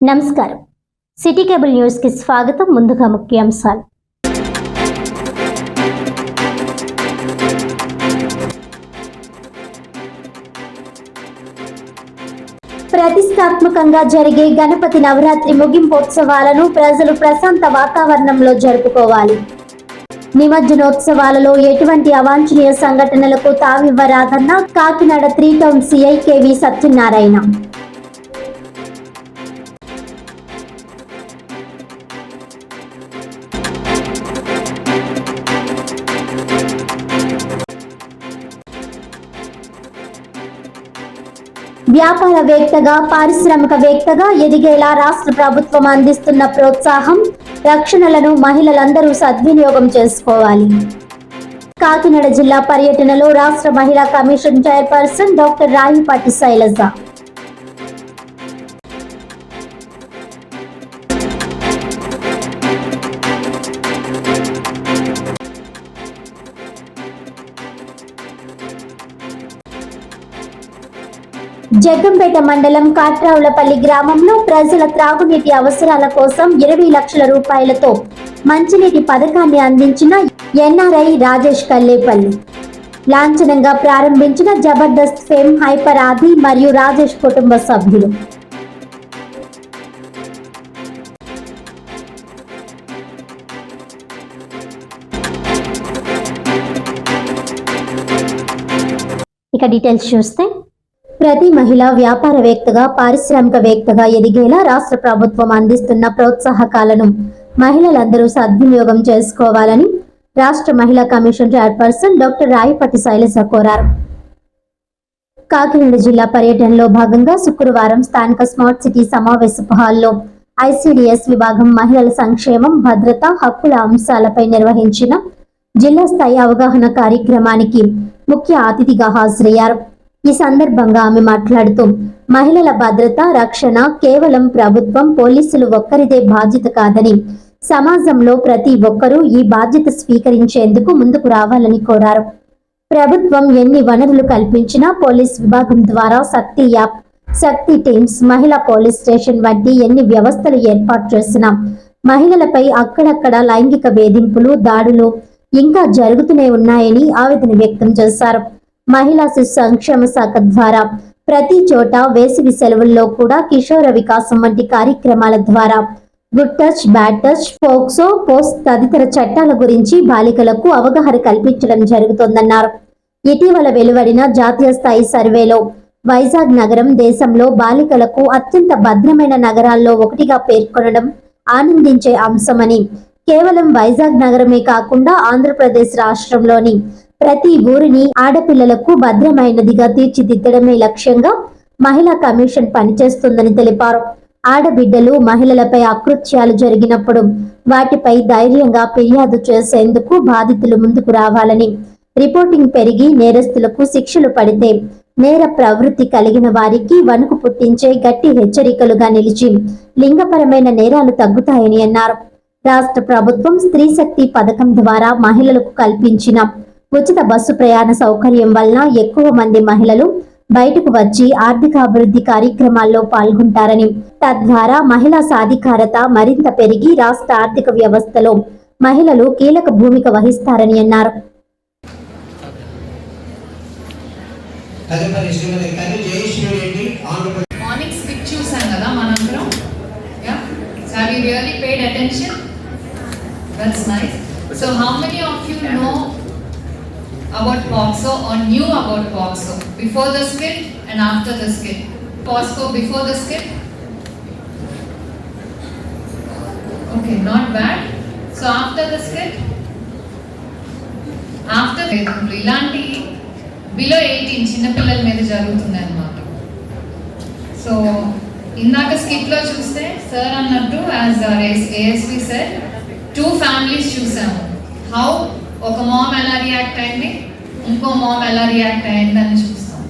నమస్కారం. City cable న్యూస్కి స్వాగతం. ముందుగా ముఖ్యాంశాలు. ప్రతిష్టాత్మకంగా జరిగే గణపతి నవరాత్రి ముగింపోత్సవాలను ప్రజలు ప్రశాంత వాతావరణంలో జరుపుకోవాలి. నిమజ్జనోత్సవాలలో ఎటువంటి అవాంఛనీయ సంఘటనలకు తావివ్వరాదన్న Kakinada three town CI K V Satyanarayana. వ్యాపారవేత్తగా పారిశ్రామికవేత్తగా ఎదిగేలా రాష్ట్ర ప్రభుత్వం అందిస్తున్న ప్రోత్సాహం రక్షణలను మహిళలందరూ సద్వినియోగం చేసుకోవాలి. కాకినాడ జిల్లా పర్యటనలో రాష్ట్ర మహిళా commission chairperson doctor Rayapati Sailaja Jaggampeta మండలం కాట్రావులపల్లి గ్రామంలో ప్రజల త్రాగునీటి అవసరాల కోసం ఇరవై లక్షల రూపాయలతో మంచినీటి పథకాన్ని అందించిన ఎన్ఆర్ఐ రాజేష్ కల్లేపల్లి. లాంఛనంగా ప్రారంభించిన జబర్దస్త్ ఫేమ్ హైపర్ ఆది మరియు రాజేష్ కుటుంబ సభ్యులు. ఇక డీటెయిల్స్ చూస్తే ప్రతి మహిళ వ్యాపారవేత్తగా పారిశ్రామికవేత్తగా ఎదిగేలా రాష్ట్ర ప్రభుత్వం అందిస్తున్న ప్రోత్సాహకాలను మహిళలందరూ సద్వినియోగం చేసుకోవాలని రాష్ట్ర మహిళా commission chairperson doctor Rayapati Sailaja కోరారు. కాకినాడ జిల్లా పర్యటనలో భాగంగా శుక్రవారం స్థానిక స్మార్ట్ సిటీ సమావేశపు హాల్లో ఐసిడిఎస్ విభాగం మహిళల సంక్షేమం భద్రత హక్కుల అంశాలపై నిర్వహించిన జిల్లా స్థాయి అవగాహన కార్యక్రమానికి ముఖ్య అతిథిగా హాజరయ్యారు. ఈ సందర్భంగా ఆమె మాట్లాడుతూ మహిళల భద్రత రక్షణ కేవలం ప్రభుత్వం పోలీసులు ఒక్కరిదే బాధ్యత కాదని సమాజంలో ప్రతి ఒక్కరూ ఈ బాధ్యత స్వీకరించేందుకు ముందుకు రావాలని కోరారు. ప్రభుత్వం ఎన్ని వనరులు కల్పించినా పోలీస్ విభాగం ద్వారా శక్తి యాప్ శక్తి టీమ్స్ మహిళా పోలీస్ స్టేషన్ వంటి ఎన్ని వ్యవస్థలు ఏర్పాటు చేసినా మహిళలపై అక్కడక్కడ లైంగిక వేధింపులు దాడులు ఇంకా జరుగుతూనే ఉన్నాయని ఆవేదన వ్యక్తం చేశారు. మహిళా శిశు సంక్షేమ శాఖ ద్వారా ప్రతి చోట వేసవి సెలవుల్లో కూడా కిషోర వికాసం వంటి కార్యక్రమాల ద్వారా good touch bad touch POCSO POSH తదితర చట్టాల గురించి బాలికలకు అవగాహన కల్పించడం జరుగుతోందన్నారు. ఇటీవల వెలువడిన జాతీయ స్థాయి సర్వేలో వైజాగ్ నగరం దేశంలో బాలికలకు అత్యంత భద్రమైన నగరాల్లో ఒకటిగా పేర్కొనడం ఆనందించే అంశమని కేవలం వైజాగ్ నగరమే కాకుండా ఆంధ్రప్రదేశ్ రాష్ట్రంలోని ప్రతి ఊరిని ఆడపిల్లలకు భద్రమైనదిగా తీర్చిదిద్దడమే లక్ష్యంగా మహిళా కమిషన్ పనిచేస్తుందని తెలిపారు. ఆడబిడ్డలు మహిళలపై అకృత్యాలు జరిగినప్పుడు వాటిపై ధైర్యంగా ఫిర్యాదు చేసేందుకు బాధితులు ముందుకు రావాలని రిపోర్టింగ్ పెరిగి నేరస్తులకు శిక్షలు పడితే నేర ప్రవృత్తి కలిగిన వారికి వణుకు పుట్టించే గట్టి హెచ్చరికలుగా నిలిచి లింగపరమైన నేరాలు తగ్గుతాయని అన్నారు. రాష్ట్ర ప్రభుత్వం స్త్రీ శక్తి పథకం ద్వారా మహిళలకు కల్పించిన ఉచిత బస్సు ప్రయాణ సౌకర్యం వలన ఎక్కువ మంది మహిళలు బయటకు వచ్చి ఆర్థికాభివృద్ధి కార్యక్రమాల్లో పాల్గొంటారని తద్వారా మహిళా సాధికారత మరింత పెరిగి రాష్ట్ర ఆర్థిక వ్యవస్థలో మహిళలు కీలక భూమిక వహిస్తారని అన్నారు. మార్నింగ్ స్కిట్ చూసాం కదా మనందరం yeah so have you really paid attention that's nice so how many of you know about POCSO are new about POCSO before the skit and after the POCSO before the okay not bad so after the after ఇలాంటి below eighteen చిన్నపిల్లల మీద జరుగుతుంది అనమాట so ఇందాక స్కిట్లో చూస్తే sir అన్నట్టు as ASP sir two families చూసాము. How ఒక మామ్ ఎలా రియాక్ట్ అయింది? ఇంకో మామ్ ఎలా రియాక్ట్ అయింది అని చూస్తాం.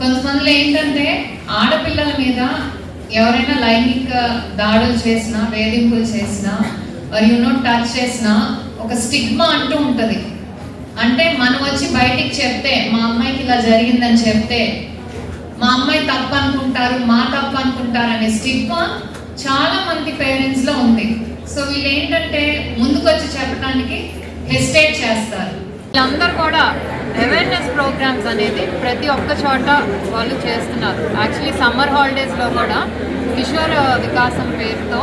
కొంతమందిలో ఏంటంటే ఆడపిల్లల మీద ఎవరైనా లైంగిక దాడులు చేసినా వేధింపులు చేసినా యూనో టచ్ చేసినా ఒక స్టిగ్మా అంటూ ఉంటుంది. అంటే మనం వచ్చి బయటికి చెప్తే మా అమ్మాయికి ఇలా జరిగిందని చెప్తే మా అమ్మాయి తప్పు అనుకుంటారు మా తప్పు అనుకుంటారు అనే స్టిగ్మా చాలా మంది పేరెంట్స్లో ఉంది. సో వీళ్ళు ఏంటంటే ముందుకొచ్చి చెప్పడానికి హెసిటేట్ చేస్తారు. వీళ్ళందరూ కూడా అవేర్నెస్ ప్రోగ్రామ్స్ అనేది ప్రతి ఒక్క చోట వాళ్ళు చేస్తున్నారు. యాక్చువల్లీ సమ్మర్ హాలిడేస్లో కూడా కిషోర్ వికాసం పేరుతో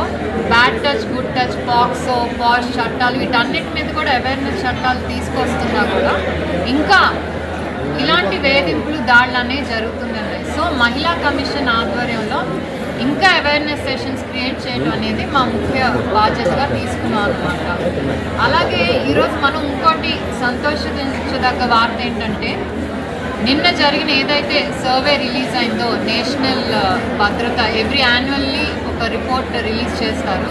bad touch good touch POCSO POSH చట్టాలు వీటన్నిటి మీద కూడా అవేర్నెస్ చట్టాలు తీసుకొస్తున్నా కూడా ఇంకా ఇలాంటి వేధింపులు దాడులు అనేవి జరుగుతున్నాయి. సో మహిళా కమిషన్ ఆధ్వర్యంలో ఇంకా అవేర్నెస్ సెషన్స్ క్రియేట్ చేయడం అనేది మా ముఖ్య బాధ్యతగా తీసుకున్నాం అనమాట అలాగే ఈరోజు మనం ఇంకోటి సంతోషించదగ్గ వార్త ఏంటంటే నిన్న జరిగిన ఏదైతే సర్వే రిలీజ్ అయిందో నేషనల్ uh, భద్రత ఎవ్రీ యాన్యువల్లీ ఒక రిపోర్ట్ రిలీజ్ చేస్తారు.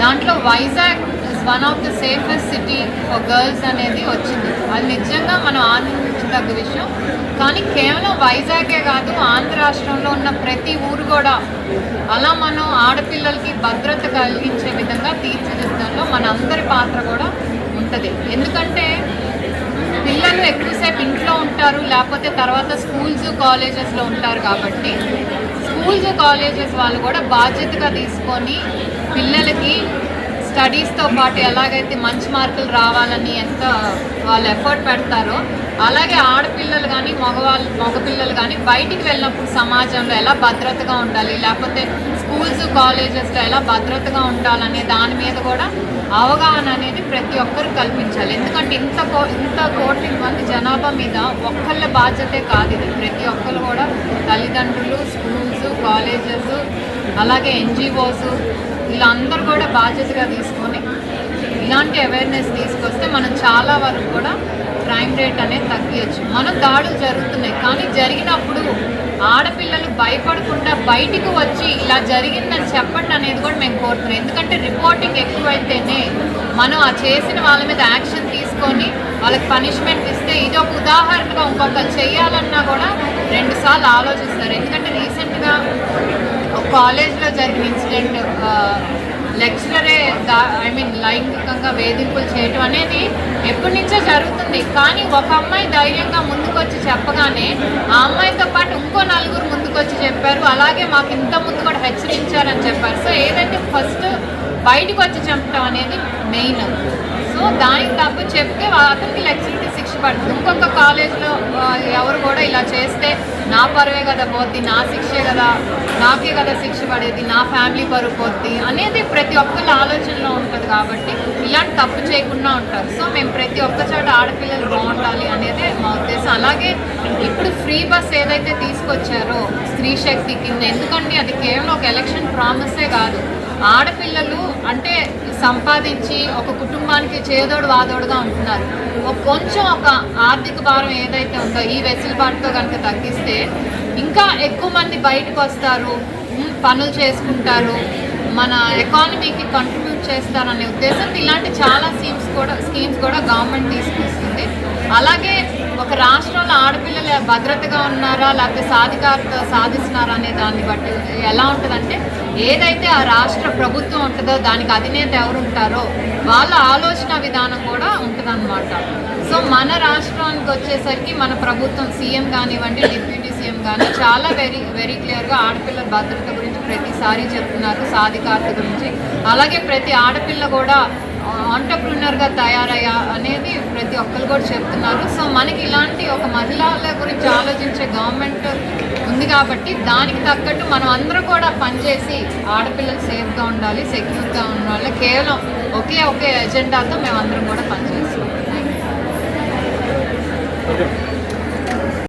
దాంట్లో Vizag is one of the safest city for girls అనేది వచ్చింది. అది నిజంగా మనం ఆనందించదగ్గ విషయం. కానీ కేవలం వైజాగే కాదు ఆంధ్ర రాష్ట్రంలో ఉన్న ప్రతి ఊరు కూడా అలా మనం ఆడపిల్లలకి భద్రత కలిగించే విధంగా తీర్చిదిద్దడంలో మన అందరి పాత్ర కూడా ఉంటుంది. ఎందుకంటే పిల్లలు ఎక్కువసేపు ఇంట్లో ఉంటారు లేకపోతే తర్వాత స్కూల్స్ కాలేజెస్లో ఉంటారు కాబట్టి స్కూల్స్ కాలేజెస్ వాళ్ళు కూడా బాధ్యతగా తీసుకొని పిల్లలకి స్టడీస్తో పాటు ఎలాగైతే మంచి మార్కులు రావాలని ఎంత వాళ్ళు ఎఫర్ట్ పెడతారో అలాగే ఆడపిల్లలు కానీ మగవాళ్ళు మగపిల్లలు కానీ బయటికి వెళ్ళినప్పుడు సమాజంలో ఎలా భద్రతగా ఉండాలి? లేకపోతే స్కూల్స్ కాలేజెస్లో ఎలా భద్రతగా ఉండాలనే దాని మీద కూడా అవగాహన అనేది ప్రతి ఒక్కరు కల్పించాలి. ఎందుకంటే ఇంత కో ఇంత కోట్ల మంది జనాభా మీద ఒక్కళ్ళ బాధ్యతే కాదు ఇది. ప్రతి ఒక్కరు కూడా తల్లిదండ్రులు స్కూల్స్ కాలేజెస్ అలాగే ఎన్జిఓస్ వీళ్ళందరూ కూడా బాధ్యతగా తీసుకొని ఇలాంటి అవేర్నెస్ తీసుకొస్తే మనం చాలా వరకు కూడా క్రైమ్ రేట్ అనేది తగ్గించచ్చు మనం దాడులు జరుగుతున్నాయి. కానీ జరిగినప్పుడు ఆడపిల్లలు భయపడకుండా బయటికి వచ్చి ఇలా జరిగిందని చెప్పండి అనేది కూడా మేము కోరుతున్నాం. ఎందుకంటే రిపోర్టింగ్ ఎక్కువైతేనే మనం ఆ చేసిన వాళ్ళ మీద యాక్షన్ తీసుకొని వాళ్ళకి పనిష్మెంట్ ఇస్తే ఇది ఒక ఉదాహరణగా ఇంకొకరు చేయాలన్నా కూడా రెండుసార్లు ఆలోచిస్తారు. ఎందుకంటే రీసెంట్గా ఒక కాలేజ్లో జరిగిన ఇన్సిడెంట్ లెక్చరరే ఐ మీన్ లైంగికంగా వేధింపులు చేయటం అనేది ఎప్పటి నుంచో జరుగుతుంది. కానీ ఒక అమ్మాయి ధైర్యంగా ముందుకొచ్చి చెప్పగానే ఆ అమ్మాయితో పాటు ఇంకో నలుగురు ముందుకొచ్చి చెప్పారు. అలాగే మాకు ఇంత ముందు కూడా హెచ్చరించారని చెప్పారు. సో ఏదైతే ఫస్ట్ బయటకు వచ్చి చెప్పటం అనేది మెయిన్. సో దానికి తప్పు చెప్తే అతనికి లెక్చర్కి శిక్ష పడుతుంది. ఇంకొక కాలేజ్లో ఎవరు కూడా ఇలా చేస్తే నా పరువే కదా పోద్ది నా శిక్షే కదా నాకే కదా శిక్ష పడేది నా ఫ్యామిలీ పరువు పోద్ది అనేది ప్రతి ఒక్కరి ఆలోచనలో ఉంటుంది కాబట్టి ఇలాంటి తప్పు చేయకుండా ఉంటారు. సో మేము ప్రతి ఒక్క చోట ఆడపిల్లలు బాగుండాలి అనేది మా ఉద్దేశం. అలాగే ఇప్పుడు ఫ్రీ బస్ ఏదైతే తీసుకొచ్చారో స్త్రీ శక్తి కింద ఎందుకంటే అది కేవలం ఒక ఎలక్షన్ ప్రామిసే కాదు. ఆడపిల్ల సంపాదించి ఒక కుటుంబానికి చేదోడు వాదోడుగా ఉంటున్నారు. ఒక కొంచెం ఒక ఆర్థిక భారం ఏదైతే ఉందో ఈ వెసులుబాటుతో కనుక తగ్గిస్తే ఇంకా ఎక్కువ మంది బయటకు వస్తారు పనులు చేసుకుంటారు మన ఎకానమీకి కంట్రిబ్యూట్ చేస్తారనే ఉద్దేశంతో ఇలాంటి చాలా స్కీమ్స్ కూడా స్కీమ్స్ కూడా గవర్నమెంట్ తీసుకొస్తుంది. అలాగే ఒక రాష్ట్రంలో ఆడపిల్లలు భద్రతగా ఉన్నారా లేకపోతే సాధికారత సాధిస్తున్నారా అనే దాన్ని బట్టి ఎలా ఉంటుందంటే ఏదైతే ఆ రాష్ట్ర ప్రభుత్వం ఉంటుందో దానికి అధినేత ఎవరు ఉంటారో వాళ్ళ ఆలోచన విధానం కూడా ఉంటుందన్నమాట. సో మన రాష్ట్రానికి వచ్చేసరికి మన ప్రభుత్వం సీఎం కానివ్వండి డిప్యూటీ సీఎం కానీ చాలా వెరీ వెరీ క్లియర్గా ఆడపిల్లల భద్రత గురించి ప్రతిసారి చెప్తున్నారు సాధికారత గురించి. అలాగే ప్రతి ఆడపిల్ల కూడా ఆంటర్ప్రినర్గా తయారయ్యా అనేది ప్రతి ఒక్కరు కూడా చెప్తున్నారు. సో మనకి ఇలాంటి ఒక మహిళల గురించి ఆలోచించే గవర్నమెంట్ ఉంది కాబట్టి దానికి తగ్గట్టు మనం అందరూ కూడా పనిచేసి ఆడపిల్లలు సేఫ్గా ఉండాలి సెక్యూర్గా ఉండాలి. కేవలం ఒకే ఒకే ఎజెండాతో మేము అందరం కూడా పనిచేస్తాం.